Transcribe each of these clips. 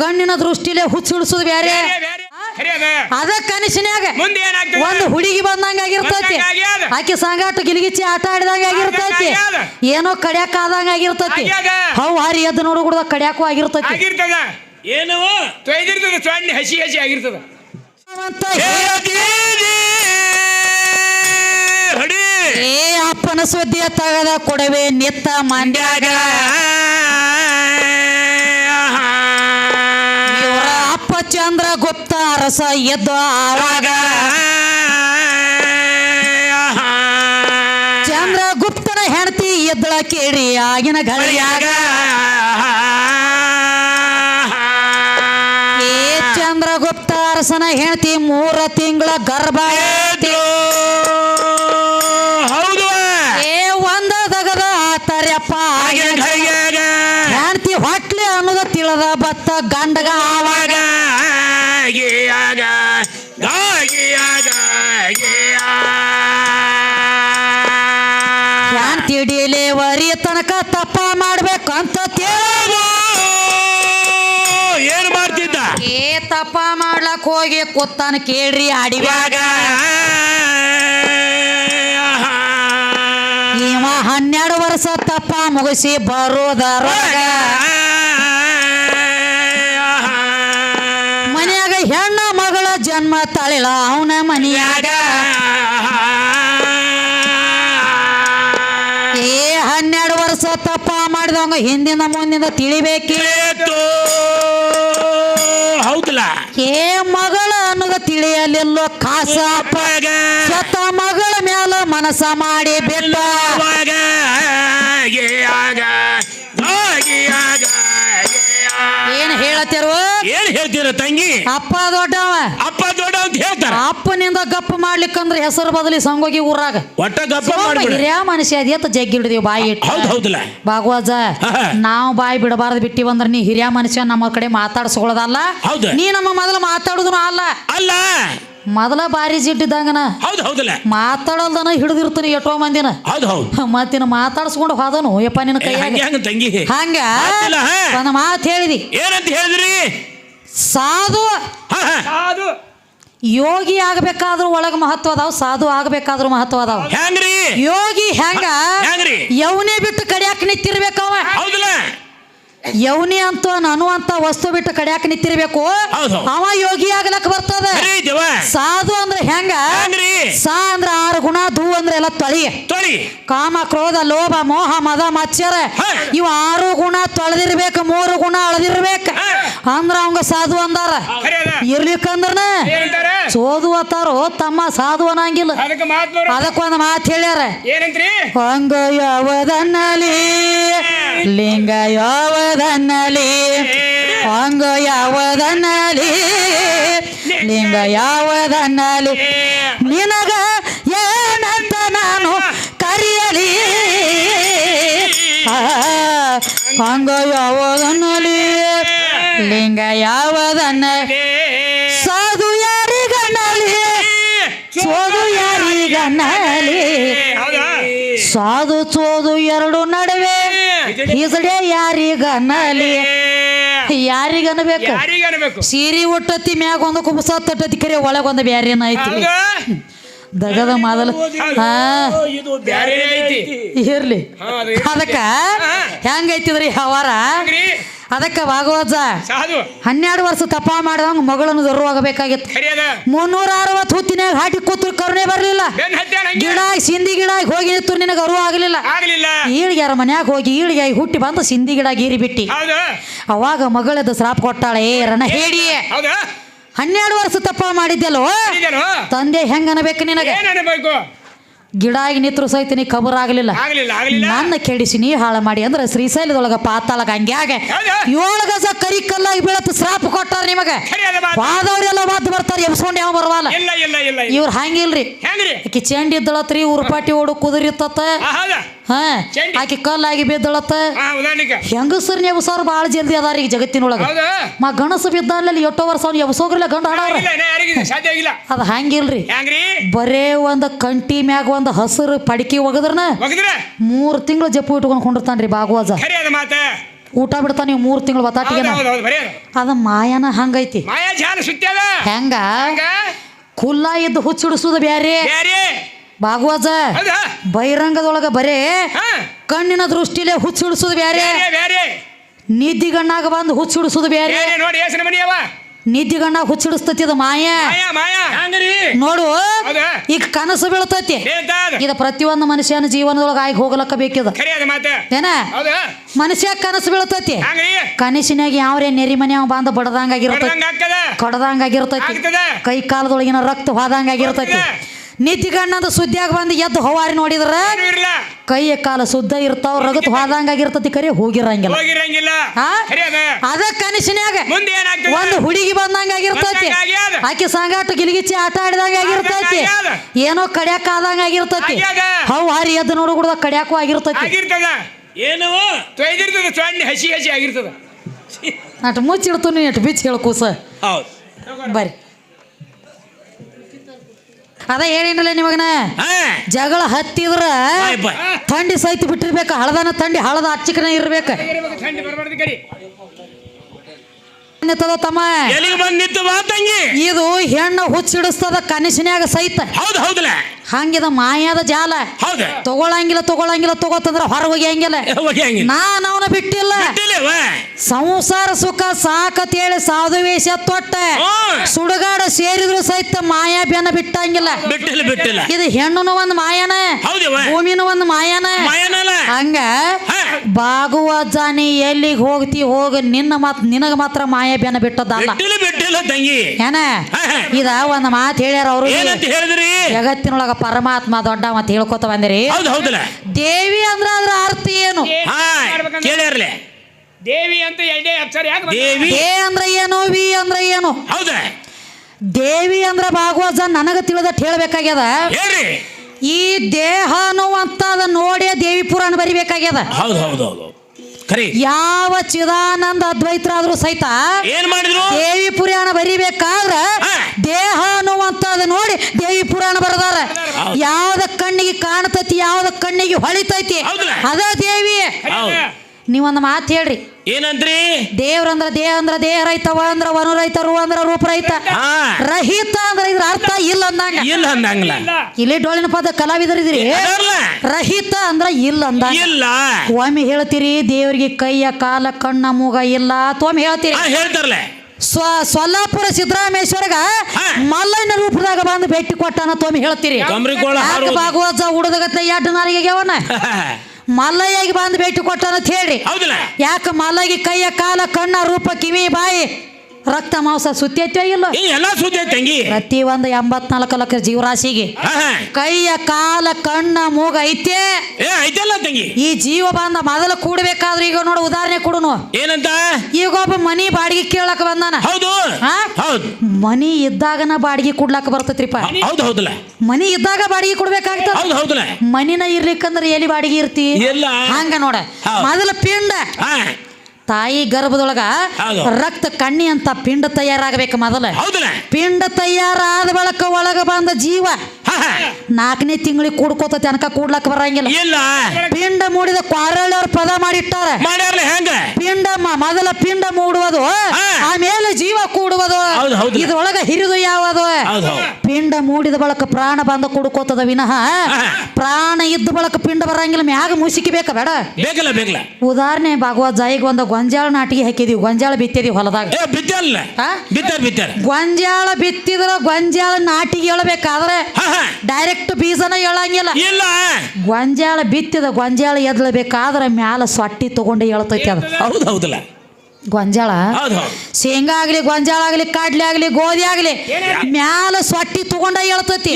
ಕಣ್ಣಿನ ದೃಷ್ಟಿಲೆ ಹುಚ್ಚಿಡಿಸೋದು ಬೇರೆ, ಅದ. ಕನಸಿನಾಗ ಮುಂದೆ ಏನಾಗ್ತದೆ? ಒಂದು ಹುಡುಗಿ ಬಂದಂಗ ಆಗಿರ್ತೈತಿ. ಆಕೆ ಸಂಗಾಟ ಗಿಲಿಗಿಚ್ಚಿ ಆಟ ಆಡಿದಂಗ ಆಗಿರ್ತೈತಿ. ಏನೋ ಕಡ್ಯಾಕ ಆದಂಗ ಆಗಿರ್ತೈತಿ. ಹೌ ಹವ್ ಹಾರಿ ಎದ್ದು ನೋಡು ಕೂಡ ಕಡ್ಯಾಕು ಆಗಿರ್ತೈತಿ. ಆಗಿರ್ತದ. ಏನು? ತೊಯ್ದಿರ್ತದ ಸೊನ್ನೆ ಹಸಿ ಹಸಿ ಆಗಿರ್ತದ. ಅಂತ ಏ ಅಪ್ಪನ ಸುದ್ದಿಯ ತಗದ ಕೊಡವೆ ನಿತ್ತ ಮಂಡ್ಯಾಗ. ಅಪ್ಪ ಚಂದ್ರ ಗುಪ್ತ ಅರಸ ಎದ್ದ ಆವಾಗ ಚಂದ್ರ ಗುಪ್ತನ ಹೆಂಡತಿ ಎದ್ದಳ ಕೇಳಿ ಆಗಿನ ಗಳಿಯಾಗ. ಏ ಚಂದ್ರ ಗುಪ್ತ ಅರಸನ ಹೆಂಡತಿ ಮೂರ ತಿಂಗಳ ಗರ್ಭ ಹೋಗಿ ಕೊತ್ತಾನ ಕೇಳ್ರಿ ಅಡಿವ್ಯಾಗ ಇವ ಹನ್ನೆರಡು ವರ್ಷ ತಪ್ಪ ಮುಗಿಸಿ ಬರೋದರ ಮನೆಯಾಗ ಹೆಣ್ಣ ಮಗಳ ಜನ್ಮ ತಳಿಲ, ಅವನ ಮನೆಯಾಗ. ಏ ಹನ್ನೆರಡು ವರ್ಷ ತಪ್ಪ ಮಾಡಿದವಂಗ ಹಿಂದಿನ ಮುಂದಿನ ತಿಳಿಬೇಕಿ. ಏ ಮಗಳ ಅನ್ನೋದ ತಿಳಿಯಲಿಲ್ಲೋ ಕಾಸ ಸತ್ತ ಮಗಳ ಮ್ಯಾಲ ಮನಸ ಮಾಡಿ ಬೆಲ್ಲ ಏನ್ ಹೇಳತ್ತಿರುವ ಏನ್ ಹೇಳ್ತೀರ ತಂಗಿ? ಅಪ್ಪ ದೊಡ್ಡವ ಅಪ್ಪ ದೊಡ್ಡ ಅಂತ ಹೇಳ್ತಾರ ಅಪ್ಪನಿಂದ ಗಪ್ಪ ಮಾಡ್ಲಿಕ್ಕಂದ್ರೆ ಹೆಸರು ಬದಲಿ ಸಂಗೋಗಿ ಊರಾಗ. ಒಟ್ಟ ಗಪ್ಪ ಮಾಡ್ಬಿಡ. ಹಿರಿಯ ಮನುಷ್ಯ ಅದೇತ ಜಗ್ಗಿ ಹಿಡಿದೀವಿ ಬಾಯಿ ಇಟ್ಟು. ಹೌದ್ ಹೌದಲ್ಲ ಭಾಗವಜ. ನಾವು ಬಾಯಿ ಬಿಡಬಾರ್ದು ಬಿಟ್ಟಿವಂದ್ರ ನೀ ಹಿರಿಯ ಮನುಷ್ಯ ನಮ್ಮ ಕಡೆ ಮಾತಾಡ್ಸ್ಕೊಳ್ಳೋದಲ್ಲ. ಹೌದು. ನೀ ನಮ್ಮ ಮೊದಲು ಮಾತಾಡುದ್ರು ಅಲ್ಲ. ಅಲ್ಲ. ಮೊದಲ ಬಾರಿ ಜಿಡ್ಡಿದ್ದಂಗನ. ಹೌದ್ ಹೌದಲ್ಲ ಮಾತಾಡಲ್ದನ ಹಿಡಿದಿರ್ತೀನಿ ಎಷ್ಟೋ ಮಂದಿನ. ಹೌದ್ ಹೌದ್. ಮತ್ತಿನ ಮಾತಾಡ್ಸ್ಕೊಂಡು ಹೋದನು. ಯಪ್ಪ ನಿನ್ನ ಏ, ಕೈಯಾಗ. ಹಂಗೆ ಹಂಗ ತಂಗಿ. ಹಂಗ. ಮಾತಿಲ್ಲ, ಹಾ. ಒಂದು ಮಾತು ಹೇಳಿದಿ. ಏನಂತ ಹೇಳಿದ್ರಿ? ಸಾಧು. ಹಾ, ಹಾ. ಅದು ಯೋಗಿ ಆಗ್ಬೇಕಾದ್ರೂ ಒಳಗ ಮಹತ್ವ ಅದಾವ ಸಾಧು ಆಗ್ಬೇಕಾದ್ರೂ ಮಹತ್ವ ಅದಾವ. ಹೆಂಗ್ರಿ? ಯೋಗಿ ಹೆಂಗ? ಹೆಂಗ್ರಿ? ಯವನೇ ಬಿಟ್ಟು ಕಡಿಯಾಕ ನಿಂತಿರ್ಬೇಕವ ಹೌದಲ್ಲ? ಯವನಿ ಅಂತ ನಾನು ಅಂತ ವಸ್ತು ಬಿಟ್ಟು ಕಡಿಯಾಕ ನಿಂತಿರ್ಬೇಕು. ಅವ ಯೋಗಿ ಆಗ್ಲಕ್ ಅರೇ ದೇವ ಸಾಧು ಅಂದ್ರೆ ಹೆಂಗ ಹೆಂಗ್ರಿ ಸಾ ಅಂದ್ರ ಆರು ಗುಣ ಧೂ ಅಂದ್ರೆ ಎಲ್ಲ ತೊಳಿ. ತೊಳಿ. ಕಾಮ ಕ್ರೋಧ ಲೋಭ ಮೋಹ ಮದ ಮಚ್ಚರ ಇವ ಆರು ಗುಣ ತೊಳೆದಿರ್ಬೇಕು ಮೂರು ಗುಣ ಅಳದಿರ್ಬೇಕು. ಅಂದ್ರ ಅವಂಗ ಸಾಧು ಅಂದಾರ. ಇರ್ಲಿಕ್ಕಂದ್ರನ ಸೋದು ಅತ್ತಾರೋ ತಮ್ಮ ಸಾಧು ಅನ್ನಂಗಿಲ್ಲ. ಅದಕ್ಕೊಂದು ಮಾತು ಹೇಳ್ಯಾರ. ಹಂಗ ಯಾವದನ್ನಲಿ ಲಿಂಗ ಯಾವದನ್ನಲಿ ಹಂಗ ಯಾವದನ್ನಲಿ ಲಿಂಗ ಯಾವದನ್ನಲಿ ನಿನಗ ಏನಂತ ನಾನು ಕರಿಯಲಿ. ಹಂಗ ಯಾವದನ್ನಲಿ ಲಿಂಗ ಯಾವದನ್ನ? ಸಾಧು ಯಾರಿಗನ್ನಲಿ ಸೋದು ಯಾರಿಗನಲಿ ಸಾಧು ಸೋದು ಎರಡು ನಡುವೆ ಇದೇ ಯಾರಿಗನಲಿ ಯಾರಿಗನ್ಬೇಕು? ಯಾರಿಗೆ ಸಿರಿ ಉಟ್ಟತಿ ಮ್ಯಾಗ ಒಂದು ಕುಂಬಸ ತಟ್ಟತಿ ಕರೆ ಒಳಗೊಂದು ಬ್ಯಾರೇನ ಐತಿ ದಗದ ಮಾದಲ. ಹಾ. ಇದು ಬ್ಯಾರೆ ಐತಿ? ಇರ್ಲಿ. ಅದಕ್ಕ ಹಾ. ಹೆಂಗೈತಿದ್ರಿ ಹವಾರ? ಅದಕ್ಕೆ ಭಾಗವತ. ಹನ್ನೆರಡು ವರ್ಷ ತಪ ಮಾಡಿದಂಗ ಮಗಳನ್ನು ದೊರವಾಗಬೇಕಾಗಿತ್ತು ಮುನ್ನೂರ ಅರವತ್ತು ಹುತ್ತಿನಾಗ ಹಾಟಿ ಕೂತು ಕರುಣೆ ಬರಲಿಲ್ಲ. ಗಿಡ ಸಿಂಧಿ ಗಿಡ ಹೋಗಿ ನಿಂತು ನಿನಗೆ ಅರು ಆಗಲಿಲ್ಲ. ಆಗ್ಲಿಲ್ಲ. ಈಳಿಗ್ಯಾರ ಮನ್ಯಾಗ ಹೋಗಿ ಈಳಿಗೆ ಹುಟ್ಟಿ ಬಂದು ಸಿಂಧಿ ಗಿಡ ಗೀರಿ ಬಿಟ್ಟಿ ಹೌದಾ. ಅವಾಗ ಮಗಳದ ಶ್ರಾಪ್ ಕೊಟ್ಟಾಳೆ ಏ ರಣ ಹೇಳಿ ಹೌದಾ. ಹನ್ನೆರಡು ವರ್ಷ ತಪ್ಪ ಮಾಡಿದ್ಯಲ್ಲೋ? ತಂದೆ ಹೆಂಗ ಅನ್ಬೇಕು ನಿನಗೆ? ಏನ್ ಆಗಿ ಗಿಡಾಗಿ ನಿತ್ರು ಸಹಿತ ನೀ ಕಬರ್ ಆಗಲಿಲ್ಲ. ಆಗ್ಲಿಲ್ಲ ಆಗ್ಲಿಲ್ಲ. ನನ್ನ ಕೆಡಿಸಿ ನೀ ಹಾಳು ಮಾಡಿ ಅಂದ್ರೆ ಶ್ರೀಶೈಲದೊಳಗ ಪಾತಾಳಗ ಹಂಗೆ. ಹೌದಾ. ಏಳು ಗಜ ಕರಿ ಕಲ್ಲಾಗಿ ಬೀಳತ್ ಶ್ರಾಪ್ ಕೊಟ್ಟಾರ ನಿಮಗೆ. ಖರೆ ಅದ ಮಾತು. ವಾದವ್ರೆಲ್ಲ ವಾದ್ ಬರ್ತಾರ ಎಬ್ಸ್ಕೊಂಡ್ ಯಾವ ಬರವಲ್ಲ. ಇಲ್ಲ ಇಲ್ಲ ಇಲ್ಲ ಇಲ್ಲ. ಇವ್ರ ಹಂಗಿಲ್ರಿ ಹೆಂಗ್ರಿ? ಆಕಿ ಚೆಂಡಿ ಇದ್ದಳತ್ರಿ ಉರ್ಪಾಟಿ ಓಡು ಕುದುರಿತ್ತತ್ತ ಆ, ಹೌದಾ. ಹಾ ಆಕೆ ಆಕಿ ಕಲ್ಲಾಗಿ ಬಿದ್ದಳತ್ತ. ಹಾ ಉದಾಹರಣೆಗೆ ಹೆಂಗಸರ್ನ ಎಬ್ಸಾರ ಭಾಳ ಜಲ್ದಿ ಅದಾರ ಈಗ ಜಗತ್ತಿನೊಳಗ. ಹೌದಾ? ಮಾ ಗಣಸ ಬಿದ್ದಲ್ಲಿ ಎಷ್ಟೋ ವರ್ಷ ಅವ್ನು ಎಬ್ಸೋಗ್ರಲ್ಲ ಗಂಡ ಹಾಡವ್ರ. ಇಲ್ಲ ಇನ್ನ ಯಾರಿಗಿದೆ ಸಾಧ್ಯ ಆಗಿಲ್ಲ. ಅದ ಹಂಗಿಲ್ರಿ ಬರೇ ಒಂದು ಕಂಟಿ ಮ್ಯಾಗ ಒಂದು ಹಸಿರು ಪಡಿಕೆ ಒಗದ್ರನ ಒಗದ್ರ? ಮೂರು ತಿಂಗಳು ಜಪ್ಪು ಇಟ್ಕೊಂಡು ಕುಂಡಿರ್ತಾನ್ರಿ ಬಾಗುವಾಜ. ಖರೆ ಅದ ಮಾತ. ಊಟ ಬಿಡ್ತಾನ ನೀವು ಮೂರು ತಿಂಗಳು ಹೌದು ಬತಾಟಿಗೆ ಹೌದು ಹೌದು ಬರೀ ಅದು. ಅದ ಮಾಯನ ಹಂಗೈತಿ. ಮಾಯಾ ಜಾಲ ಸುತ್ತ್ಯದ? ಹೆಂಗ? ಹಂಗ? ಕುಲ್ಲ ಇದ್ದು ಹುಚ್ಚಿಡಿಸುದು ಬ್ಯಾರೆ. ಬ್ಯಾರೆ. ಭಾಗವತ ಬಹಿರಂಗದೊಳಗ ಬರೇ ಕಣ್ಣಿನ ದೃಷ್ಟಿಲೆ ಹುಚ್ಚಿಡಿಸುದು ಬ್ಯಾರೆ. ನಿದ್ದಿ ನಿದ್ದಿಗಣ್ಣಾಗ ಬಂದು ಹುಚ್ಚಿಡಿಸುದು ಬ್ಯಾರೆ. ಅವ ನಿದ್ದಿಗಣ್ಣಾಗ ಹುಚ್ಚಿಡಿಸ್ತತಿ ಇದು ಮಾಯ. ನೋಡು ಈಗ ಕನಸು ಬೀಳ್ತೈತಿ. ಇದ ಅದು. ಪ್ರತಿಯೊಂದು ಮನುಷ್ಯನ ಜೀವನದೊಳಗ ಆಯ್ಕೆ ಹೋಗ್ಲಕ್ಕ ಬೇಕಿದ. ಅದು ಏನ? ಹೌದಾ? ಮನುಷ್ಯ ಕನಸು ಬೀಳ್ತೈತಿ. ಹಂಗ್ರಿ? ಕನಸಿನಾಗ ಯಾವ್ರೇ ನೆರಿ ಮನೆ ಬಂದು ಬಡದಂಗ ಆಗಿರ್ತೈತಿ ಕೊಡದಂಗ ಕಡದಂಗಾಗಿರ್ತೈತಿ. ಆಗ್ತದ? ಕೈ ಕಾಲದೊಳಗಿನ ರಕ್ತ ಹೋದಂಗಾಗಿರ್ತೈತಿ. ನಿದ್ದಿಗಣ್ಣದ ಸುದ್ದಿಯಾಗ ಬಂದು ಎದ್ದು ಹವಾರಿ ನೋಡಿದ್ರ ಕೈಯ ಕಾಲ ಶುದ್ಧ ಇರ್ತಾವ ರಗತ್ ಹೋದಂಗಾಗಿರ್ತೈತಿ ಕರೆ ಹೋಗಿರಂಗಿಲ್ಲ. ಹೋಗಿರಂಗಿಲ್ಲ. ಅದ ಅದ ಕನಸಿನ್ಯಾಗ ಮುಂದೆ ಏನಾಗ್ತದ ಒಂದು ಹುಡುಗಿ ಬಂದಂಗ ಆಗಿರ್ತತಿ ಆಕಿ ಸಂಗಾಟ ಗಿಲಿಗಿಚ್ಚಿ ಆಟ ಆಡಿದಂಗ ಆಗಿರ್ತತಿ. ಏನೋ ಕಡ್ಯಾಕ ಆದಂಗ ಆಗಿರ್ತತಿ ಆಗ್ಯಾದ. ಹವ್ ಹಾರಿ ಎದ್ದು ನೋಡು ಕೂಡ ಕಡ್ಯಾಕು ಆಗಿರ್ತತಿ. ಆಗಿರ್ತದ. ಏನು? ತೊಯ್ದಿರ್ತದ ಸೊಣ್ಣೆ ಹಸಿ ಹಸಿ ಆಗಿರ್ತದ. ಅಟ್ ಮುಚ್ಚಿಡ್ತು ನೀ ಅಟ್ ಬಿಚ್ಚಿ ಹೇಳ್ಕೂಸ. ಹೌದು. ಬರ್ರಿ. ಅದ ಹೇಳಿನಲ್ಲ ನಿಮಗನ? ಜಗಳ ಹತ್ತಿದ್ರ ಥಂಡಿ ಸಹಿತ ಬಿಟ್ಟಿರ್ಬೇಕ ಹಳದನ ಥಂಡಿ ಹಳದ ಅಚ್ಚಿಕನ ಇರ್ಬೇಕ. ತಮ್ಮ? ಇದು ಹೆಣ್ಣು ಹುಚ್ಚಿಡಿಸ್ತದ ಕನಸಿನ್ಯಾಗ ಸಹಿತ. ಹೌದು ಹೌದಲ್ಲ ಹಂಗಿದ ಮಾಯಾದ ಜಾಲ. ಹೌದ. ತಗೊಳಂಗಿಲ್ಲ ತಗೊಳಂಗಿಲ್ಲ ತಗೋತಂದ್ರ ಹೊರ ಹೋಗ್ಯಾಂಗಿಲ್ಲ. ಹೋಗಿ ಹಂಗಿಲ್ಲ ನಾನ್ ಅವನ ಬಿಟ್ಟಿಲ್ಲ. ಬಿಟ್ಟಿಲ್ಲವ? ಸಂಸಾರ ಸುಖ ಸಾಕತೇಳಿ ಸಾಧು ವೇಷ ತೊಟ್ಟ. ಹ್ಮ್. ಸುಡುಗಾಡ ಸೇರಿದ್ರು ಸಹಿತ ಮಾಯಾ ಬೆನ್ನ ಬಿಟ್ಟಂಗಿಲ್ಲ. ಬಿಟ್ಟಿಲ್ಲ ಬಿಟ್ಟಿಲ್ಲ. ಇದು ಹೆಣ್ಣುನು ಒಂದ್ ಮಾಯಾನ. ಭೂಮಿನೂ ಒಂದ್ ಮಾಯಾನ. ಮಾಯನಲ್ಲ. ಹಂಗ ಹಾ. ಬಾಗುವ ಜಾನಿ ಎಲ್ಲಿಗೆ ಹೋಗ್ತಿ ಹೋಗ ನಿನ್ನ ಮಾತ್ ನಿನಗ ಮಾತ್ರ ಮಾಯಾ ಬೆನ್ನ ಬಿಟ್ಟದಲ್ಲ ಬಿಟ್ಟಿಲ್ಲ ಬಿಟ್ಟಿಲ್ಲ ತಂಗಿ. ಏನ? ಹಾ, ಹಾ. ಇದ ಒಂದ್ ಮಾತು ಹೇಳ್ಯಾರ ಅವರು. ಏನಂತ ಹೇಳಿದ್ರಿ? ಜಗತ್ತಿನೊಳಗ ಪರಮಾತ್ಮ ದೊಡ್ಡ ಅಂತ ಹೇಳ್ಕೊತ ಬಂದಿರಿ ಹೌದು ಹೌದಲ್ಲ. ದೇವಿ ಅಂದ್ರ ಅದ್ರ ಅರ್ಥ ಏನು? ಹಾ ದೇವಿ ಅಂತ ಎರಡೇ ಅಕ್ಷರ ಯಾಕೆ ಬಂತು? ದೇವಿ. ದೇ ಅಂದ್ರ ಏನು ವಿ ಅಂದ್ರೆ ಏನು? ಹೌದ. ದೇವಿ ಅಂದ್ರ ಭಾಗವತ ನನಗ ತಿಳಿದಟ್ ಹೇಳ್ಬೇಕಾಗ್ಯದ. ಹೇಳ್ರಿ. ಈ ದೇಹ ಅನ್ನುವಂಥದ ನೋಡಿ ದೇವಿ ಪುರಾಣ ಬರಿಬೇಕಾಗ್ಯದ. ಹೌದು ಹೌದು ಹೌದು. ಖರಿ ಯಾವ ಚಿದಾನಂದ ಅದ್ವೈತರಾದ್ರೂ ಸಹಿತ ಏನ್ ಮಾಡಿದ್ರು ದೇವಿ ಪುರಾಣ ಬರಿಬೇಕಾದ್ರೆ. ದೇಹ ಅನ್ನುವಂಥದ್ದು ನೋಡಿ ದೇವಿ ಪುರಾಣ ಬರದಾರ. ಯಾವ್ದ ಕಣ್ಣಿಗೆ ಕಾಣ್ತೈತಿ ಯಾವ್ದ ಕಣ್ಣಿಗೆ ಹೊಳಿತೈತಿ? ಅದ ದೇವಿ. ನೀವೊಂದು ಮಾತು ಹೇಳ್ರಿ. ಏನಂದ್ರಿ? ದೇವ್ರಂದ್ರ ದೇಹ ಅಂದ್ರ ದೇಹ ರೈತವ ಅಂದ್ರ ವನು ರೈತ ರು ಅಂದ್ರ ರೂಪ ರೈತ. ರಹಿತ ಅಂದ್ರ ಇದ್ರ ಅರ್ಥ ಇಲ್ಲ ಅಂದಂಗ. ಇಲ್ಲ ಅಂದಂಗಿಲ್ಲ ಇಲ್ಲ ಡೋಳಿನ ಪದ ಕಲಾವಿದರಿದ್ರಿ ರಹಿತ ಅಂದ್ರ ಇಲ್ಲ ಅಂದಂಗ. ಇಲ್ಲ. ಒಮ್ಮೆ ಹೇಳ್ತೀರಿ ದೇವ್ರಿಗೆ ಕೈಯ ಕಾಲ ಕಣ್ಣ ಮೂಗ ಇಲ್ಲ ತೊಮ್ಮೆ ಹೇಳ್ತೀರಿ. ಹೇಳ್ತಾರಲ್ಲ. ಸ್ವ ಸೊಲ್ಲಾಪುರ ಸಿದ್ದರಾಮೇಶ್ವರಗ ಹಾ. ಮಲ್ಲಯ್ಯನ ರೂಪದಾಗ ಬಂದು ಭೇಟಿ ಕೊಟ್ಟಾನ ತೊಮ್ಮೆ ಹೇಳ್ತೀರಿ. ಭಾಗವತ ಉಡದಗತ್ತ ಎರಡು ನಾಲಿಗೆ ಅವನ? ಮಲ್ಲಯ್ಯಗೆ ಬಂದು ಭೇಟಿ ಕೊಟ್ಟನಂತ ಹೇಳ್ರಿ ಹೌದಲ್ಲ? ಯಾಕೆ ಮಲ್ಲಯ್ಯ ಕೈಯ ಕಾಲ ಕಣ್ಣ ರೂಪ ಕಿವಿ ಬಾಯಿ ರಕ್ತ ಮಾಂಸ ಸುತ್ತೈತೋ ಇಲ್ಲ. ಏ ಎಲ್ಲಾ ಸುದ್ದಿ ಐತ್ ತಂಗಿ ಪ್ರತಿ ಒಂದು ಎಂಬತ್ನಾಲ್ಕು ಲಕ್ಷ ಜೀವರಾಶಿಗೆ ಹಾ ಹಾ. ಕೈಯ ಕಾಲ ಕಣ್ಣ ಮೂಗ ಐತೆ. ಏ ಐತಲ್ಲ ತಂಗಿ ಈ ಜೀವ ಬಂದ ಮೊದಲು ಕೂಡ್ಬೇಕಾದ್ರೆ ಈಗ ನೋಡು ಉದಾಹರಣೆ ಕೊಡುನು. ಏನಂತ? ಈಗ ಒಬ್ಬ ಮನಿ ಬಾಡಿಗೆ ಕೇಳಕ್ ಬಂದಾನ. ಹೌದು. ಹಾ? ಹೌದು. ಮನಿ ಇದ್ದಾಗನ ಬಾಡಿಗೆ ಕೊಡ್ಲಾಕ ಬರ್ತೈತ್ರಿಪ್ಪ. ಹೌದು ಹೌದಲ್ಲ. ಮನಿ ಇದ್ದಾಗ ಬಾಡಿಗೆ ಕೊಡ್ಬೇಕಾಗ್ತದ? ಹೌದು ಹೌದಲ್ಲ. ಮನಿನ ಇರ್ಲಿಕ್ಕಂದ್ರೆ ಎಲ್ಲಿ ಬಾಡಿಗೆ ಇರ್ತಿ? ಹಂಗ ನೋಡ. ಮೊದಲು ಮೊದಲ ಪಿಂಡ. ಹಾ. ತಾಯಿ ಗರ್ಭದೊಳಗ ರಕ್ತ ಕಣ್ಣಿ ಅಂತ ಪಿಂಡ ತಯಾರಾಗಬೇಕು ಮೊದಲ ಪಿಂಡ ತಯಾರಾದ ಬಳಕ ಒಳಗ ಬಂದ ಜೀವ. ನಾಲ್ಕನೇ ತಿಂಗಳಿಗೆ ಕೂಡ್ಕೋತ ತನಕ ಕೂಡ್ಲಕ್ ಬರಂಗಿಲ್ಲ. ಇಲ್ಲ. ಪಿಂಡ ಮೂಡಿದ ಕ್ವಾರಳ್ಳವ್ರ ಪದ ಮಾಡಿಟ್ಟಾರ. ಹೆಂಗ? ಪಿಂಡ ಮೊದಲ ಪಿಂಡ ಮೂಡುವುದು ಆಮೇಲೆ ಜೀವ ಕೂಡುವುದು. ಇದ್ರೊಳಗ ಹಿರಿದು ಯಾವುದು? ಪಿಂಡ ಮೂಡಿದ ಬಳಕ ಪ್ರಾಣ ಬಂದ ಕುಡ್ಕೋತದ ವಿನಃ ಪ್ರಾಣ ಇದ್ದ ಬಳಕ ಪಿಂಡ ಬರಂಗಿಲ್ಲ ಮ್ಯಾಗ ಮುಸಿಕಿ ಬೇಕ ಬೇಡ. ಬೇಕಲ್ಲ ಬೇಕಲ್ಲ. ಉದಾಹರಣೆ ಭಾಗವತ್ ಜಾಯಿಗೆ ಒಂದು ಗೊಂಜಾಳ ನಾಟಿಗೆ ಹಾಕಿದೀವಿ ಗೊಂಜಾಳ ಬಿತ್ತಿದೀವಿ ಹೊಲದಾಗ. ಗೊಂಜಾಳ ಬಿತ್ತಿದ್ರ ಗೊಂಜಾಳ ನಾಟಿಗೆ ಹೇಳ್ಬೇಕಾದ್ರೆ ಡೈರೆಕ್ಟ್ ಬೀಜನ ಹೇಳಂಗಿಲ್ಲ ಇಲ್ಲ. ಗೊಂಜಾಳ ಬಿತ್ತಿದ ಗೊಂಜಾಳ ಎದ್ಲಬೇಕಾದ್ರೆ ಮ್ಯಾಲ ಸೊಟ್ಟಿ ತಗೊಂಡು ಹೇಳ್ತೈತಿ ಅದು. ಹೌದು ಹೌದಲ್ಲ. ಗೊಂಜಾಳ? ಶೇಂಗಾ ಆಗ್ಲಿ ಗೊಂಜಾಳ ಆಗ್ಲಿ ಕಡ್ಲೆ ಆಗ್ಲಿ ಗೋಧಿ ಆಗ್ಲಿ ಮ್ಯಾಲ ಸೊಟ್ಟಿ ತಗೊಂಡ ಹೇಳ್ತೈತಿ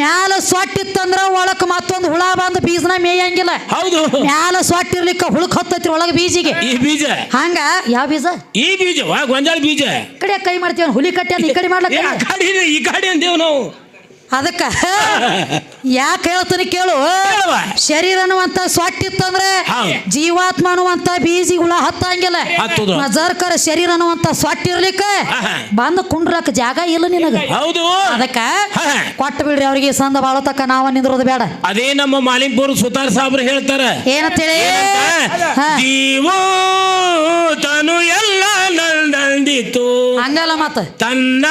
ಮ್ಯಾಲೆ ಸೊಟ್ಟಿ ಸೊಟ್ಟಿತ್ತಂದ್ರ ಒಳಕ್ ಮತ್ತೊಂದು ಹುಳ ಬಂದು ಬೀಜನ ಮೇಯಂಗಿಲ್ಲ. ಹೌದು. ಮ್ಯಾಲ ಸೊಟ್ಟಿರ್ಲಿಕ್ಕ ಹುಳಕ್ ಹತ್ತೈತಿ ಒಳಗ ಬೀಜಿಗೆ. ಈ ಬೀಜ? ಹಂಗ? ಯಾವ ಬೀಜ? ಈ ಬೀಜ ಗೊಂಜಾಳ ಬೀಜ? ಕಡೆ ಕೈ ಮಾಡ್ತೀವಿ ಹುಲಿ ಕಟ್ಟಿ ಈ ಕಡೆ ಮಾಡ್ಲಕ್ಕ? ಈ ಕಡೆ ಅಂದೇವ್ ನಾವು. ಅದಕ್ಕ ಯಾಕೆ ಹೇಳ್ತೀನಿ ಕೇಳು. ಶರೀರ ಅನ್ನುವಂತ ಸೊಟ್ಟಿತ್ತಂದ್ರೆ. ಜೀವಾತ್ಮ ಅನ್ನುವಂತ ಬೀಜಿ ಹುಳ ಹತ್ತಂಗಿಲ್ಲ. ನಜರ್ಕರ ಶರೀರ ಅನ್ನುವಂತ ಸೊಟ್ಟ ಇರ್ಲಿಕ್ಕ ಬಂದು ಕುಂಡ್ರಕ್ ಜಾಗ ಇಲ್ಲ ನಿನಗ. ಹೌದು. ಅದಕ್ಕ. ಕೊಟ್ಟ ಬಿಡ್ರಿ ಅವ್ರಿಗೆ ಸಂದ ಬಾಳತಕ್ಕ ನಾವ ನಿಂದ್ರೋದು ಬೇಡ. ಅದೇ ನಮ್ಮ ಮಾಲಿಂಪುರ ಸುತಾರ್ ಸಾಬ್ರು ಹೇಳ್ತಾರ. ಏನಂತೇಳಿ ತನು ಎಲ್ಲ ನಂದಿತು ಹಂಗಲ್ಲ ಮತ್ತ. ತನ್ನ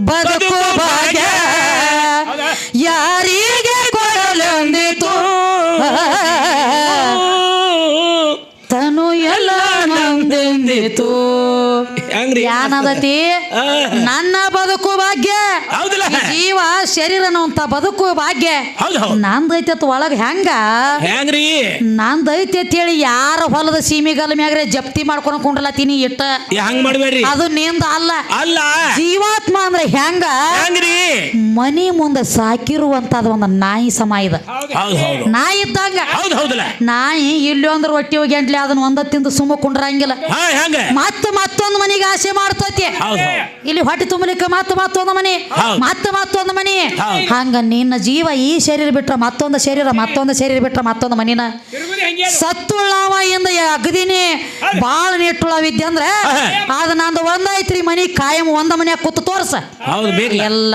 ಬದುಕು ಭಾಗ್ಯ. ಯಾರಿಗೆ ಕೊಡಲೆಂದಿತು? ತನು ಎಲ್ಲ ನಂದೆಂದಿತು? ಹೆಂಗ್ರಿ ನನ್ನ ಬದುಕು ಭಾಗ್ಯ. ಹೌದಲ್ಲ. ಜೀವ ಶರೀರ ಅನ್ನುವಂತ ಬದುಕು ಭಾಗ್ಯ. ಹೌದು ಹೌದು. ನಂದೈತಿ ಅತ್ ಒಳಗ ಹೆಂಗ? ಹೆಂಗ್ರಿ? ನಂದೈತೆ ಅಂತ ಹೇಳಿ ಯಾರ ಹೊಲದ ಸೀಮಿಗಲ್ ಮ್ಯಾಗ್ರೆ ಜಪ್ತಿ ಮಾಡ್ಕೊಂಡು ಕುಂಡ್ರಲತ್ತೀನಿ ಇಟ್ಟ. ಏ, ಹಂಗ್ ಮಾಡ್ಬೇಡ್ರಿ. ಅದು ನಿಂದ ಅಲ್ಲ. ಅಲ್ಲ. ಜೀವಾತ್ಮ ಅಂದ್ರೆ ಹೆಂಗ? ಹೆಂಗ್ರಿ? ಮನಿ ಮುಂದೆ ಸಾಕಿರುವಂತದ ಒಂದು ನಾಯಿ ಸಮ ಇದೆ. ನಾಯಿ ಇದ್ದಂಗ. ನಾಯಿ ಇಲ್ಲಿ ಅಂದ್ರೆ ಹೊಟ್ಟಿ ಹೋಗಿ ಗಂಟ್ಲೆ ಅದನ್ನ ಒಂದ ತಿಂದು ಸುಮ್ಮ ಕುಂಡ್ರಂಗಿಲ್ಲ. ಮತ್ತೆ ಹೆಂಗ. ಮತ್ತ ಮತ್ತೊಂದು ಮನೆಗೆ ಆಸೆ ಮಾಡ್ತೈತಿ. ಇಲ್ಲಿ ಹೊಟ್ಟೆ ತುಂಬಲಿಕ್ಕೆ ಮತ್ತೆ ಮತ್ತೊಂದು ಮನೆ. ಮತ್ತೆ ಮತ್ತೊಂದು ಮನೆ. ಹಂಗ ನಿನ್ನ ಜೀವ ಈ ಶರೀರ ಬಿಟ್ರ ಮತ್ತೊಂದು ಶರೀರ ಮತ್ತೊಂದು ಶರೀರ ಬಿಟ್ರ ಮತ್ತೊಂದು ಮನಿನ. ಸತ್ತುಳ್ಳವ ಇಂದ ಅಗದಿನಿ ಬಾಳ ನಿಟ್ಟುಳವಿದ್ದೆ ಅಂದ್ರೆ ಅದ ನಂದು ಒಂದೈತ್ರಿ ಮನಿ ಕಾಯಂ ಒಂದ ಮನ್ಯಾಗ ಕೂತು ತೋರ್ಸ. ಹೌದು ಎಲ್ಲ.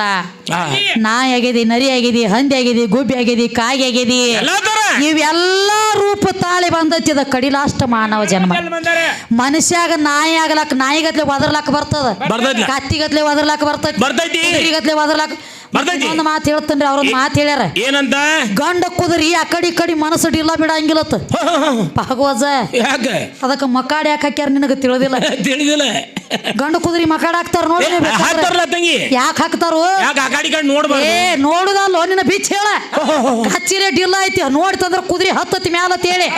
ನಾಯಿ ಆಗಿದಿ ನರಿ ಆಗಿದಿ ಹಂದಿ ಆಗಿದಿ ಗುಬ್ಬಿ ಆಗಿದಿ ಕಾಯಿ ಆಗಿದಿ ಇವೆಲ್ಲ ರೂಪ ತಾಳಿ ಬಂದೈತಿ ಅದ ಕಡಿಲಾಷ್ಟ ಮಾನವ ಜನ್ಮ. ಮನುಷ್ಯಾಗ ನಾಯಿ ಆಗ್ಲಕ್ ನಾಯಿಗತ್ಲೆ ಒದರ್ಲಾಕ ಬರ್ತದ. ಕತ್ತಿಗತ್ಲೆ ಒದರ್ಲಾಕ ಬರ್ತದ ಬರ್ತೈತಿ. ಕುದುರೆಗತ್ಲೆ ಒದರ್ಲಾಕ ಬರ್ತೈತಿ. ಒಂದು ಮಾತು ಹೇಳ್ತೇನ್ರಿ ಅವ್ರೊಂದು ಮಾತು ಹೇಳ್ಯಾರ. ಏನಂತ? ಗಂಡ ಕುದುರಿ ಆ ಕಡೆ ಈ ಕಡಿ ಮನಸ್ಸು ಡಿಲ್ಲ ಬಿಡಂಗಿಲ್ಲತ್ತ. ಭಾಗವಜ. ಯಾಕ? ಅದಕ್ಕೆ ಮಕಾಡ್ ಯಾಕೆ ಹಾಕ್ಯಾರ ನಿನಗೆ ತಿಳಿದಿಲ್ಲ? ತಿಳಿದಿಲ್ಲ. ಗಂಡ ಕುದುರಿ ಮಕಾಡ್ ಹಾಕ್ತಾರ ನೋಡಿ ಹಾಕ್ತಾರಲ್ಲ ತಂಗಿ? ಯಾಕೆ ಹಾಕ್ತಾರು? ಯಾಕ ಆ ಕಡೆ ಈ ಕಡೆ ನೋಡ್ಬಾರ್ದು? ಏ ನೋಡುದಲ್ಲ ನಿನ್ನ ಬಿಚ್ಚ ಹೇಳ. ಹಚ್ಚಿರೇ ಡಿಲ್ಲ ಐತಿ ನೋಡ್ತಂದ್ರ ಕುದ್ರಿ ಹತ್ತತಿ ಮ್ಯಾಲ ತೇಳಿ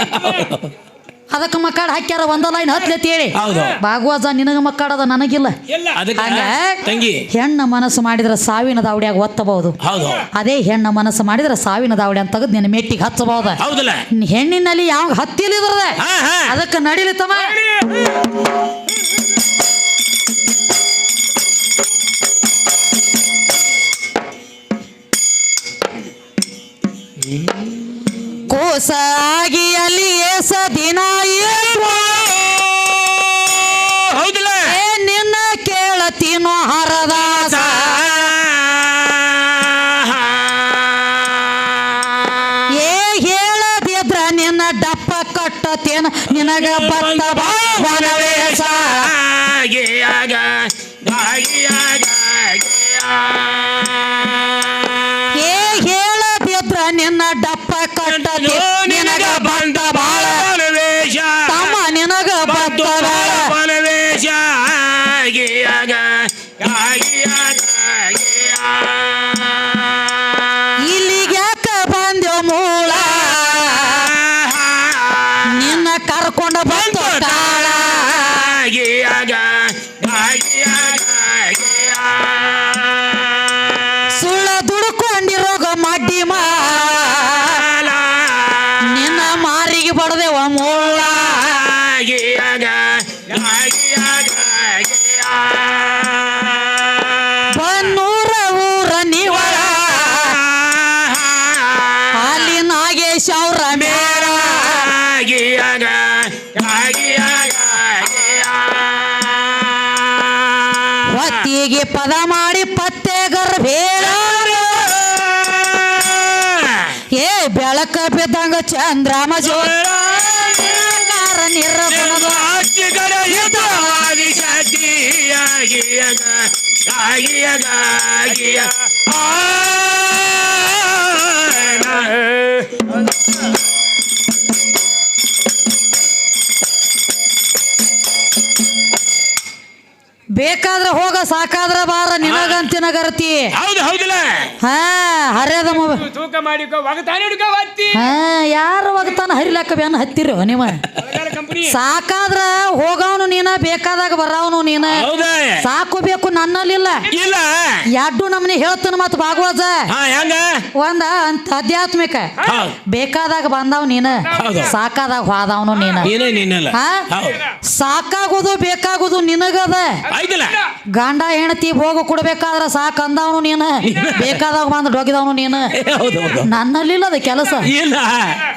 ಅದಕ್ಕೆ ಮಕ್ಕಳ ಹಾಕ್ಯಾರ ಒಂದ ಲೈನ್ ಹತ್ತಿ ಹೇಳಿ. ಹೌದು. ಭಾಗವಜ ನಿನಗ ಮಕ್ಕಾಡದ ನನಗಿಲ್ಲ. ಅದಕ್ಕೆ ಹಂಗ? ತಂಗಿ. ಹೆಣ್ಣ ಮನಸ್ಸು ಮಾಡಿದ್ರೆ ಸಾವಿನ ದಾವಡಿಯಾಗ ಒತ್ತಬಹುದು. ಹೌದು. ಅದೇ ಹೆಣ್ಣ ಮನಸ್ಸು ಮಾಡಿದ್ರೆ ಸಾವಿನ ದಾವಡಿ ಅಂತ ತೆಗೆದು ನಿನ್ನ ಮೆಟ್ಟಿಗೆ ಹಚ್ಚಬಹುದ. ಹೌದಲ್ಲ? ಹೆಣ್ಣಿನಲ್ಲಿ ಯಾವ ಹತ್ತಿಲಿದ್ರದ ಹಾ ಹಾ. ಅದಕ್ಕೆ ನಡಿಲಿತ್ತಮ್ಮ ಕೋಸಾಗಿ ಏಸ ದಿನ ಇರುವ ಹೌದಲ್ಲ. ಏ ನಿನ್ನ ಕೇಳತೀನೋ ಹರದಾಸ ಏ ಹೇಳದಿದ್ರ ನಿನ್ನ ಡಪ್ಪ ಕಟ್ಟತೇನ? ನಿನಗ ಬತ್ತ ಬಾಳವೇಶ ಏ ಹೇಳದಿದ್ರ ನಿನ್ನ ಡಪ್ಪ ಬನ್ನೂರ ಊರ ನಿವರ. ಅಲ್ಲಿ ನಾಗೇಶ್ ಅವ್ರ ಮೇರ ಹೊತ್ತಿಗೆ ಪದ ಮಾಡಿ ಪತ್ತೆ ಗರ್ಭೇಳ ಏ ಬೆಳಕ ಬಿದ್ದಂಗ ಚಂದ್ರಮ ಜೋರ ಬೇಕಾದ್ರೆ ಹೋಗ ಸಾಕಾದ್ರ ಬಾರ ನಿನಗಂತಿನ ನಗರತಿ. ಹೌದು ಹೌದಲ್ಲ. ಹಾ ಹರ್ಯದ ತೂಕ ಮಾಡಿ ಯಾರು ಒಗತಾನ ಹರಿಲಾಕ ಬೇನ ಹತ್ತಿರೋ ನಿಮ್ಮ ಸಾಕಾದ್ರ ಹೋಗವನು ನೀನ ಬೇಕಾದಾಗ ಬರವನು ನೀನ. ಸಾಕು ಬೇಕು ನನ್ನಲ್ಲಿಲ್ಲ. ಇಲ್ಲ. ಎರಡು ನಮ್ನಿ ಹೇಳ್ತಾನ ಮತ್ ಭಾಗವತ? ಒಂದ ಅಂತ ಆಧ್ಯಾತ್ಮಿಕ. ಬೇಕಾದಾಗ ಬಂದವ್ ನೀನ. ಸಾಕಾದಾಗ ಹೋದವನು ನೀನ. ಸಾಕಾಗೋದು ಬೇಕಾಗೋದು ನಿನಗದ. ಗಂಡ ಹೆಂಡತಿ ಹೋಗ ಕೊಡ್ಬೇಕಾದ್ರ ಸಾಕ ಅಂದವನು ನೀನು ಬೇಕಾದಾಗ ಬಂದು ಡೊಗಿದವನು ನೀನ. ನನ್ನಲ್ಲಿಲ್ಲ ಅದ ಕೆಲಸ.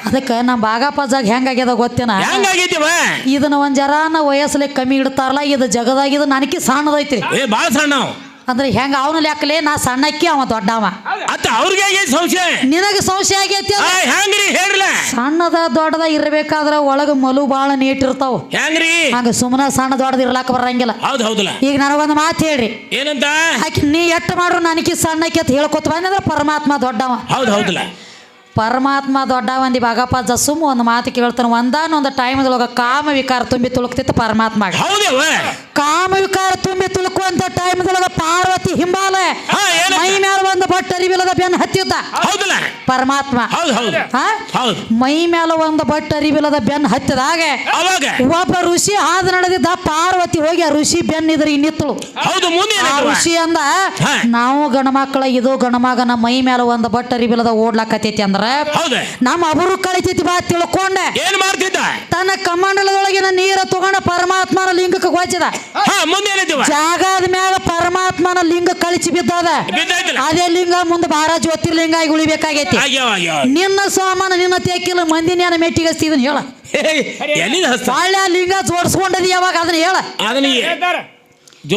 ಅದಕ್ಕೆ ನಮ್ಮ ಬಾಗಪ್ಪಜಾಗ ಹೆಂಗಾಗ್ಯದ ಗೊತ್ತೇನ? ಇದನ್ನ ಒಂದ್ ಜರಾನ ವಯಸ್ಸಲ್ಲಿ ಕಮ್ಮಿ ಇಡ್ತಾರಲ್ಲ ಇದು ಜಗದಾಗ ಇದು ನನಗೆ ಸಣ್ಣದೈತ್ರಿ ಏ ಬಾಳ ಸಣ್ಣ ಅಂದ್ರೆ ಹೆಂಗ ಅವನ ಲೆಕ್ಕಲೆ ನಾ ಸಣ್ಣಕ್ಕಿ ಅವ ದೊಡ್ಡವ. ಅತ್ತ ಅವ್ರಿಗೆ ಆಗೈತಿ ಸಂಶಯ? ನಿನಗೆ ಸಂಶಯ ಆಗೈತಿ ಆ? ಹೆಂಗ್ರಿ? ಹೇಳ್ರಲ್ಲ ಸಣ್ಣದ ದೊಡ್ಡದ ಇರ್ಬೇಕಾದ್ರ ಒಳಗ ಮಲು ಬಾಳ ನೀಟ್ ಇರ್ತಾವ. ಹೆಂಗ್ರಿ? ಹಂಗ ಸುಮ್ನ ಸಣ್ಣ ದೊಡ್ಡದ ಇರ್ಲಾಕ ಬರಂಗಿಲ್ಲ. ಹೌದ್ ಹೌದಲ್ಲ. ಈಗ ನನಗೊಂದು ಮಾತು ಹೇಳ್ರಿ. ಏನಂತ? ಆಕಿ ನೀ ಎಟ್ಟು ಮಾಡ್ರು ನನಗೆ ಸಣ್ಣಕ್ಕೆ ಅಂತ ಹೇಳ್ಕೊತ ಬಂದ್ರೆ ಪರಮಾತ್ಮ ದೊಡ್ಡವ. ಹೌದ್ ಹೌದಲ್ಲ. ಪರಮಾತ್ಮ ದೊಡ್ಡ ಒಂದಿ ಬಾಗಪ್ಪ ಜಸುಮ್ ಒಂದು ಮಾತು ಕೇಳ್ತಾನೆ ಒಂದಾನೊಂದು ಟೈಮ್ದೊಳಗ ಕಾಮ ವಿಕಾರ ತುಂಬಿ ತುಳುಕ್ತಿತ್ತು ಪರಮಾತ್ಮ ಕಾಮ ವಿಕಾರ ತುಂಬಿ ತುಳುಕುವಂತ ಟೈಮ್ದೊಳಗೆ ಪಾರ್ವತಿ ಹಿಂಬಾಲ? ಮೈ ಮ್ಯಾಲ ಒಂದು ಬಟ್ ಅರಿವಿಲ್ಲದ ಬೆನ್ ಹತ್ತಿದ್ದ. ಪರಮಾತ್ಮ. ಮೈ ಮ್ಯಾಲ ಒಂದು ಬಟ್ ಅರಿವಿಲ್ಲದ ಬೆನ್ ಹತ್ತಿದಾಗ ಒಬ್ಬ ಋಷಿ ಹಾದು ನಡೆದಿದ್ದ ಪಾರ್ವತಿ ಹೋಗಿ ಆ ಋಷಿ ಬೆನ್ ಇದ್ರೆ ಇನ್ನಿತ್ತಳು. ಹೌದು ಮುಂದೆ ಆ ಋಷಿ ಅಂದ. ನಾವು ಗಣಮಕ್ಕಳ ಇದು ಗಣಮಗನ ಮೈ ಮ್ಯಾಲ ಒಂದು ಬಟ್ ಅರಿವಿಲ್ಲದ ಓಡ್ಲಾಕತ್ತೈತಿ ಅಂದ್ರ ಹೌದ. ನಮ್ಮ ಅಬರು ಕಳಿತೈತಿ ಬಾ ತಿಳ್ಕೊಂಡೆ. ಏನ್ ಮಾಡ್ತಿದ್ದ? ತನ್ನ ಕಮಂಡಲದೊಳಗಿನ ನೀರ ತಗೊಂಡ ಪರಮಾತ್ಮನ ಲಿಂಗಕ್ಕೆ ಹೋಚದ ಹಾ ಮುಂದೆ ಏನೈತಿವ ಜಾಗದ ಮ್ಯಾಗ ಪರಮಾತ್ಮನ ಲಿಂಗ ಕಳಿಸಿ ಬಿದ್ದದ. ಅದೇ ಲಿಂಗ ಮುಂದೆ ಬಾರ ಜ್ಯೋತಿರ್ಲಿಂಗ ಆಗಿ ಉಳಿಬೇಕಾಗೈತಿ ನಿನ್ನ ಸಾಮಾನ ನಿನ್ನ ತೆಕ್ಕಿಲ್ಲ ಮಂದಿ ನಾನು ಮೆಟ್ಟಿಗೆ ಹೇಳ. ಬಾಳ್ಯ ಲಿಂಗ ಜೋಡಿಸ್ಕೊಂಡದಿ ಯಾವಾಗ ಅದನ್ನ ಹೇಳ. ಅದನ್ನ ಹೇಳ್ತಾರ. ಜೋಡ್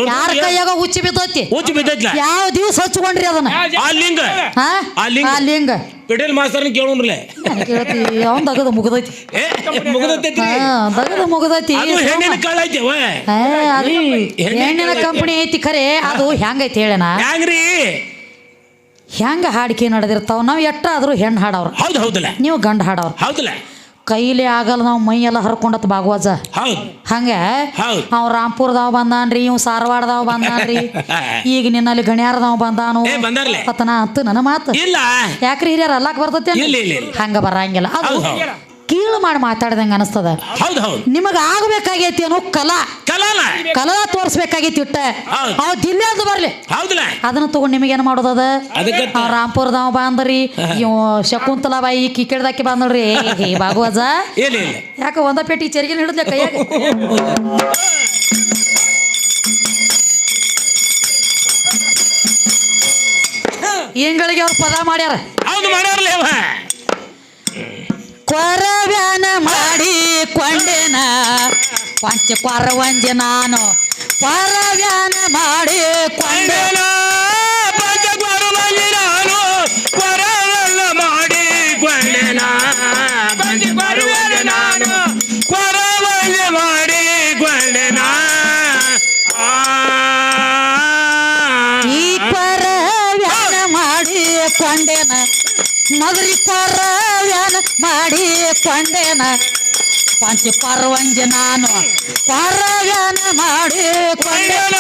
ಯಾರ ಕೈಯಾಗ ಉಚ್ಚಿ ಬಿದ್ದೈತಿ? ಉಚ್ಚಿ ಬಿದ್ದೈತಿ ಯಾವ ದಿವಸ ಹಚ್ಕೊಂಡ್ರಿ ಅದನ್ನ? ಆ ಲಿಂಗ. ಹಾ? ಆ ಲಿಂಗ. ಆ ಲಿಂಗ. ಪಿಟೇಲ್ ಮಾಸ್ತರ್ನ ಕೇಳೋನ್ರಲ್ಲ ಕೇಳ್ತಿ ಅವನ್ ದಗದ ಮುಗದೈತಿ. ಏ ಮುಗಿದೈತಿ ಹಾ ದಗದ ಮುಗದೈತಿ. ಅದು ಹೆಣ್ಣಿನ ಕಳ್ಳ ಐತಿವ ಆ, ಅದು ಹೆಣ್ಣಿನ ಕಂಪನಿ ಐತಿ ಖರೆ ಅದು ಹೆಂಗೈತಿ ಹೇಳಣ ಹ್ಯಾಂಗ್ರಿ? ಹೆಂಗ ಹಾಡಿಕೆ ನಡೆದಿರ್ತಾವ? ನಾವು ಎಟ್ಟಾದ್ರೂ ಹೆಣ್ಣು ಹಾಡವ್ರ. ಹೌದು ಹೌದಲ್ಲ. ನೀವು ಗಂಡ ಹಾಡವ್ರ. ಹೌದಲ್ಲ. ಕೈಲಿ ಆಗಲ್ಲ ನಾವು ಮೈ ಎಲ್ಲ ಹರ್ಕೊಂಡತ್ ಬಾಗವಾಜ ಹಂಗೆ. ಅವ್ ರಾಂಪುರದವ್ ಬಂದಾನ್ರಿ ಇವ್ ಸಾರವಾಡದವ್ ಬಂದಾನ್ರಿ ಈಗ ನಿನ್ನಲ್ಲಿ ಗಣ್ಯಾರದವ್ ಬಂದಾನು. ಪತನ ಅಂತ ನನ್ನ ಮಾತು. ಇಲ್ಲ. ಯಾಕ್ರಿ ಹಿರಿಯರ್ ಅಲ್ಲಾಕ್ ಬರ್ತೈತಿ. ಹಂಗ ಬರಂಗಿಲ್ಲ. ಅದು. ಕೀಳು ಮಾಡಿ ಮಾತಾಡ್ದಂಗೆ ಅನಸ್ತದ. ಹೌದು ಹೌದು. ನಿಮಗ ಆಗ್ಬೇಕಾಗೈತಿ ಅನ್ನೋ ಕಲಾ. ಕಲಾಲ ಕಲಾ ತೋರಿಸ್ಬೇಕಾಗೈತಿ ಇಟ್ಟ. ಅವ ಅದು ಬರ್ಲಿ. ಹೌದಲ್ಲ? ಅದನ್ನ ತಗೊಂಡು ನಿಮಗೇನು ಮಾಡೋದದ? ಅದಕ್ಕೆ ಅವ್ ಬಂದ್ರಿ. ಇವ್ ಶಕುಂತಲಾ ಬಾಯಿ ಕಿಕ್ಕಿಡ್ದಾಕಿ ಬಂದ್ರಿ ಹೇ ಅಜ ಇಲ್ಲ ಯಾಕ ಒಂದ ಪೇಟಿ ಚರಿಗೆ ಹಿಡಿದ್ಲೆ ಕೈಯಾಗ? ಇಂಗಳಿಗೆ ಅವ್ರು ಪದ ಮಾಡ್ಯಾರ? ಹೌದು ಮಾಡ್ಯಾರಲ್ಲ ಕೊರವ್ಯಾನ ಮಾಡಿ ಕೊಂಡೆನ. ಪಂಚ ಕೊರವಂಜಿ ನಾನು. ಕೊರವ್ಯಾನ ಮಾಡಿ ಕೊಂಡೆನ. ಕೊಂಡೆನ ಪಂಚಕೊರವಲ್ಲಿ ನಾನು. ಕೊರವಲ್ಲ ಮಾಡಿ ಪಂಚ ಪಂಚಕೊರವಲ್ಲಿ ನಾನು. ಕೊರವಲ್ಲಿ ಮಾಡಿ ಕೊಂಡೆನ. ಆ. ಈ ಕೊರವ್ಯಾನ ಮಾಡಿ ಕೊಂಡೆನ. ನಗರಿ ಕೊರವ್ಯಾನ ಮಾಡಿ ಕೊಂಡೆನ. ಪಂಚ ಪರ್ವಂಜ ನಾನು ಕೊರವ್ಯಾನ ಮಾಡಿ ಕೊಂಡೆನ.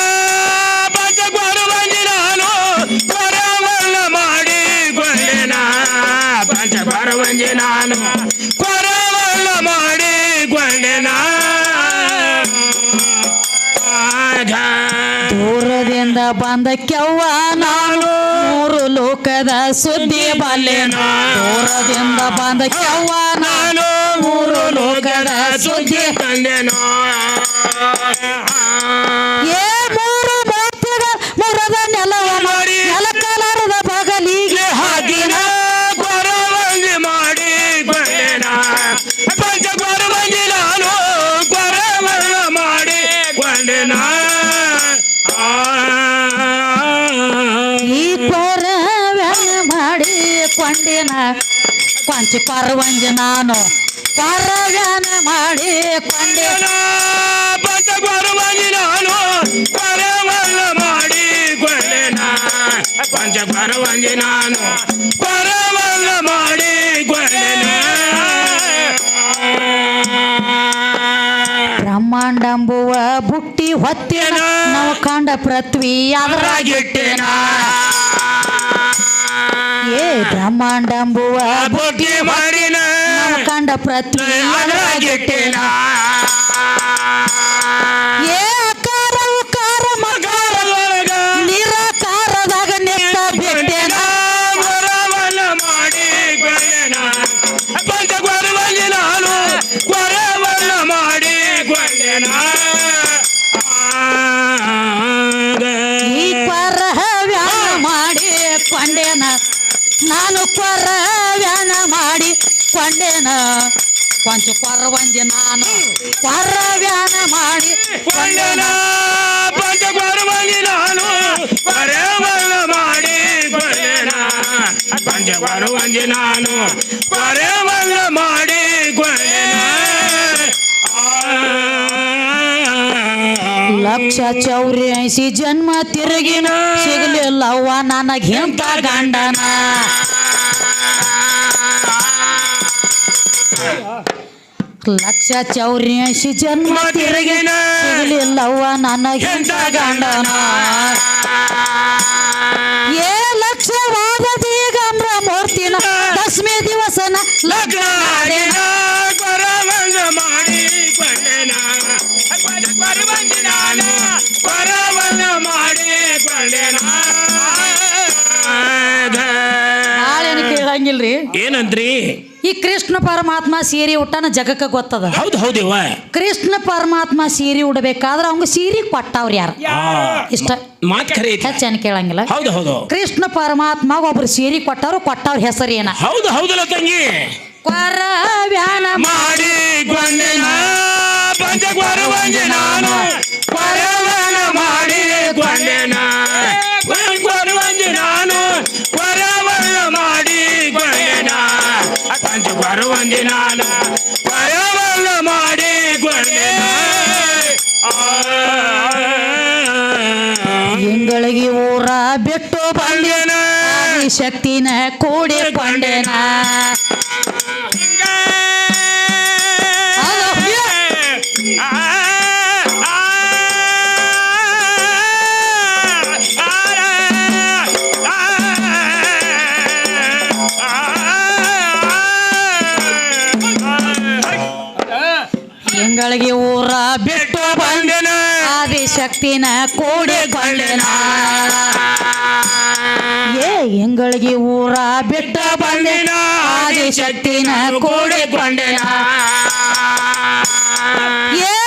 ಬಂದ ಕೆವ್ವ ನಾನು. ಮೂರು ಲೋಕದ ಸುದ್ದಿ ಬಲ್ಲೆ. ದೂರದಿಂದ ಬಂದ ಕೆವ್ವ ನಾನು. ಮೂರು ಲೋಕದ ಸುದ್ದಿ ತಂದೆನೋ ಏ ಪರವಂಜ ನಾನು ಪರವ್ಯಾನ ಮಾಡಿ ಕೊಂಡೆ ಪರವಾಗಿ ನಾನು ಕೊರವಲ್ಲ ಮಾಡಿ ಕೊಂಡೆನ ಪಂಚ ಪರವಾಗಿ ನಾನು ಕೊರವಲ್ಲ ಮಾಡಿ ಕೊಂಡೆನ ಬ್ರಹ್ಮಾಂಡಂಬುವ ಬುಟ್ಟಿ ಹೊತ್ತೇನ ನಾವು ಕಂಡ ಪೃಥ್ವಿ ಅದರಾಗಿಟ್ಟೇನ. ಏ ಬ್ರಹ್ಮಾಂಡಂಬುವ ಮಾಡಿನ ಕಂಡ ಪೃಥ್ವಿ ಕೊಂಡೇನ. ಕೊಂಚ ಕೊರವಂದಿ ನಾನು ಕೊರವ್ಯಾನ ಮಾಡಿ ಕೊಂಡೆನ ಪಂಚಕರ್ಮನಿ ನಾನು ಪರವಲ್ಲ ಮಾಡಿ ಕೊಂಡೆನ. ಪಂಚಕರ್ಮನಿ ನಾನು ಪರವಲ್ಲ ಮಾಡಿ ಕೊಂಡೆನ. ಲಕ್ಷ ಚೌರ್ಯಾಸಿ ಜನ್ಮ ತಿರುಗಿನ ಸಿಗಲಿಲ್ಲವ್ವ ನನಗಿಂತ ಗಂಡನ. ಲಕ್ಷ ಚೌರ್ಯಶಿ ಜನ್ಮ ತಿರುಗಿನ. ನನ್ನ ನನಗಿಂತ ಗಂಡನ. ಏ ಲಕ್ಷವಾದ ದಿಗಂಬ್ರ ಮೂರ್ತಿನ ದಶಮಿ ದಿವಸನ ಲಗ್ನ ನಾಳೇನು ಕೇಳಂಗಿಲ್ರಿ. ಏನಂದ್ರಿ? ಈ ಕೃಷ್ಣ ಪರಮಾತ್ಮ ಸೀರೆ ಉಟ್ಟನ ಜಗಕ್ಕೆ ಗೊತ್ತದ? ಹೌದು ಹೌದಿವ ಕೃಷ್ಣ ಪರಮಾತ್ಮ ಸೀರೆ ಉಡಬೇಕಾದ್ರೆ ಅವಂಗ ಸೀರೆ ಕೊಟ್ಟವ್ರ ಯಾರು? ಇಷ್ಟ. ಮಾತ್ ಖರೆ ಐತಿ ಹೆಚ್ಚೇನು ಕೇಳಂಗಿಲ್ಲ. ಹೌದು ಹೌದು. ಕೃಷ್ಣ ಪರಮಾತ್ಮ ಒಬ್ರು ಸೀರೆ ಕೊಟ್ಟವ್ರು ಕೊಟ್ಟವ್ರ ಹೆಸರು ಏನ? ಹೌದು ಹೌದಲ್ಲ ತಂಗಿ ಕೊರ ವ್ಯಾನ ಮಾಡಿ ನಾನು ನಾನು ಪರವಲ್ಲ ಮಾಡಿ ಕೊಂಡೆನ ಇಂಗಳಿಗೆ ಊರ ಬಿಟ್ಟು ಬಂದೇನ ಬಂದೇನ ಶಕ್ತಿನ ಕೂಡಿಕೊಂಡೇನ ಇಂಗಳಿಗೆ ಊರ ಬಿಟ್ಟು ಬಂದಿನ? ಆದಿ ಶಕ್ತಿನ ಬಂದಿನ ಏ ಎಂಗಳಿಗೆ ಊರ ಬಿಟ್ಟು ಬಂದಿನ? ಆದಿ ಶಕ್ತಿನ ಬಂದಿನ ಏ